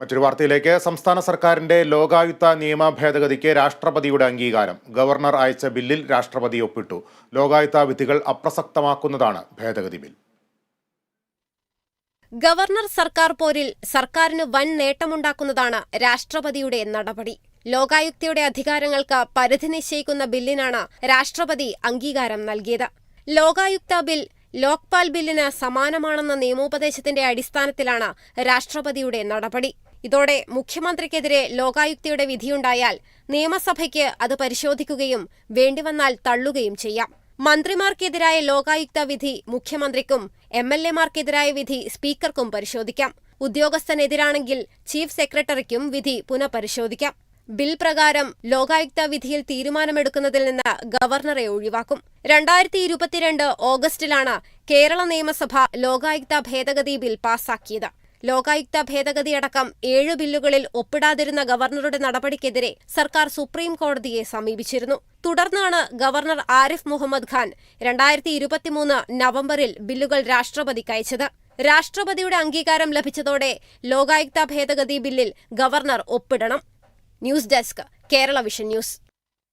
മറ്റൊരു വാർത്തയിലേക്ക്. സംസ്ഥാന സർക്കാരിന്റെ ലോകായുക്ത നിയമ ഭേദഗതിക്ക് രാഷ്ട്രപതിയുടെ അംഗീകാരം. ഗവർണർ അയച്ച ബില്ലിൽ രാഷ്ട്രപതി ഒപ്പിട്ടു. ലോകായുക്ത വിധികൾ അപ്രസക്തമാക്കുന്നതാണ് ഭേദഗതി ബിൽ. ഗവർണർ സർക്കാർ പോരിൽ സർക്കാരിന് വൻ നേട്ടമുണ്ടാക്കുന്നതാണ് രാഷ്ട്രപതിയുടെ നടപടി. ലോകായുക്തയുടെ അധികാരങ്ങൾക്ക് പരിധി നിശ്ചയിക്കുന്ന ബില്ലിനാണ് രാഷ്ട്രപതി അംഗീകാരം നൽകിയത്. ലോകായുക്ത ബിൽ ലോക്പാൽ ബില്ലിന് സമാനമാണെന്ന നിയമോപദേശത്തിന്റെ അടിസ്ഥാനത്തിലാണ് രാഷ്ട്രപതിയുടെ നടപടി. ഇതോടെ മുഖ്യമന്ത്രിക്കെതിരെ ലോകായുക്തയുടെ വിധിയുണ്ടായാൽ നിയമസഭയ്ക്ക് അത് പരിശോധിക്കുകയും വേണ്ടിവന്നാൽ തള്ളുകയും ചെയ്യാം. മന്ത്രിമാർക്കെതിരായ ലോകായുക്ത വിധി മുഖ്യമന്ത്രിക്കും എം എൽ എമാർക്കെതിരായ വിധി സ്പീക്കർക്കും പരിശോധിക്കാം. ഉദ്യോഗസ്ഥനെതിരാണെങ്കിൽ ചീഫ് സെക്രട്ടറിക്കും വിധി പുനഃപരിശോധിക്കാം. ബിൽ പ്രകാരം ലോകായുക്ത വിധിയിൽ തീരുമാനമെടുക്കുന്നതിൽ നിന്ന് ഗവർണറെ ഒഴിവാക്കും. രണ്ടായിരത്തി ഇരുപത്തിരണ്ട് ഓഗസ്റ്റിലാണ് കേരള നിയമസഭ ലോകായുക്ത ഭേദഗതി ബിൽ പാസാക്കിയത്. ലോകായുക്ത ഭേദഗതിയടക്കം ഏഴ് ബില്ലുകളിൽ ഒപ്പിടാതിരുന്ന ഗവർണറുടെ നടപടിക്കെതിരെ സർക്കാർ സുപ്രീം കോടതിയെ സമീപിച്ചിരുന്നു. തുടർന്നാണ് ഗവർണർ ആരിഫ് മുഹമ്മദ് ഖാൻ രണ്ടായിരത്തി ഇരുപത്തിമൂന്ന് നവംബറിൽ ബില്ലുകൾ രാഷ്ട്രപതിക്ക് അയച്ചത്. രാഷ്ട്രപതിയുടെ അംഗീകാരം ലഭിച്ചതോടെ ലോകായുക്ത ഭേദഗതി ബില്ലിൽ governor ഒപ്പിടണം. News desk Kerala vision news.